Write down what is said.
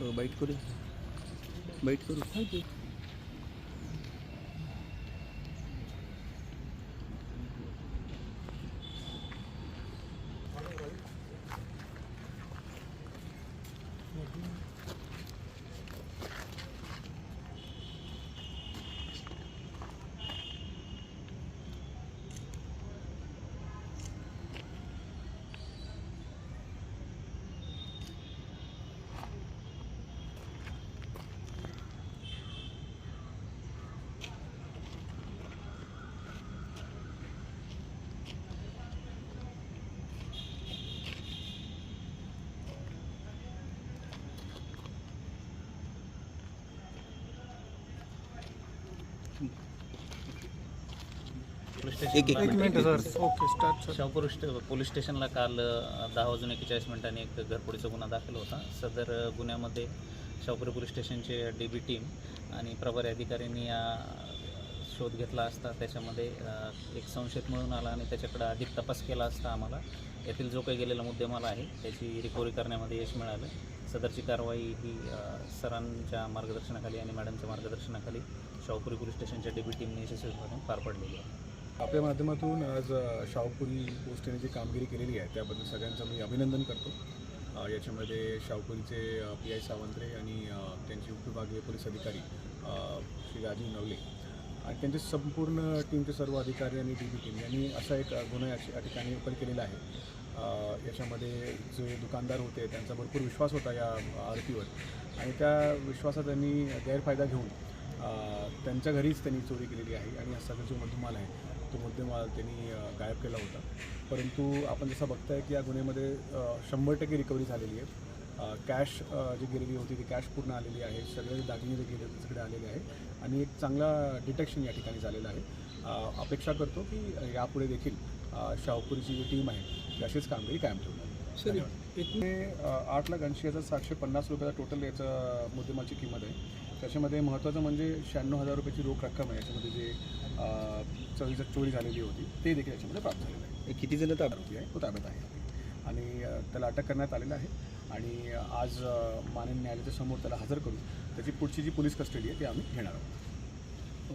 हो, बाईट करू. बाईट करू. एक एक स्टेशनला minute. Okay start sir Shahapur stay- police स्टेशनला काल दहा वाजून एकेचाळीस मिनिटांनी एक घरफोडीचा गुन्हा दाखल होता. सदर गुन्ह्यामध्ये शहापूर पोलीस स्टेशनचे डी बी टीम आणि प्रभारी अधिकाऱ्यांनी या शोध घेतला असता त्याच्यामध्ये एक संशयित म्हणून आला आणि त्याच्याकडे अधिक तपास केला असता आम्हाला. येथील जो काही गेलेला मुद्देमाल आहे त्याची रिकव्हरी करण्यामध्ये यश मिळालं. सदरची कारवाई ही सरांच्या मार्गदर्शनाखाली आणि मॅडमच्या मार्गदर्शनाखाली शाहूपुरी पोलीस स्टेशनच्या डेबी टीमने यशस्वीपणे पार पडलेली आहे. आपल्या माध्यमातून आज शाहूपुरी पोस्टेने जी कामगिरी केलेली आहे. त्याबद्दल सगळ्यांचं मी अभिनंदन करतो. याच्यामध्ये शाहूपुरीचे पी आय सावंत्रे आणि त्यांचे उपविभागीय पोलीस अधिकारी श्री राजीव नवले आणि त्यांचे संपूर्ण टीमचे सर्व अधिकारी आणि डी बी टीम यांनी असा एक गुन्हा या ठिकाणी ओपन केलेला आहे. याच्यामध्ये जे दुकानदार होते त्यांचा भरपूर विश्वास होता या आरोपीवर. आणि त्या विश्वासात त्यांनी गैरफायदा घेऊन त्यांच्या घरीच त्यांनी चोरी केलेली आहे आणि हा सगळा जो मुद्देमाल आहे तो मुद्देमाल त्यांनी गायब केला होता. परंतु आपण जसं बघताय की या गुन्ह्यामध्ये शंभर टक्के रिकव्हरी झालेली आहे. कॅश जी गेलेली होती ती कॅश पूर्ण आलेली आहे. सगळे दागिने जे गेले तिकडे आलेले आहे आणि एक चांगला डिटेक्शन या ठिकाणी झालेलं आहे. अपेक्षा करतो की यापुढे देखील शाहपुरीची जी टीम आहे ती अशीच कामगिरी कायम ठेवणार. धन्यवाद. इथे आठ लाख ऐंशी हजार सातशे पन्नास रुपयाचा टोटल याचा मुद्देमालची किंमत आहे. त्याच्यामध्ये महत्त्वाचं म्हणजे शहाण्णव हजार रुपयाची रोख रक्कम आहे. याच्यामध्ये जे अ, चोरीचा चोरी झालेली होती ते देखील याच्यामध्ये प्राप्त झालेलं आहे. किती जण ताब्यात? आहे तो ताब्यात आहे. आणि त्याला अटक करण्यात आलेलं आहे. आणि आज माननीय न्यायालयाच्या समोर त्याला हजर करून त्याची पुढची जी पोलीस कस्टडी आहे ती आम्ही घेणार आहोत.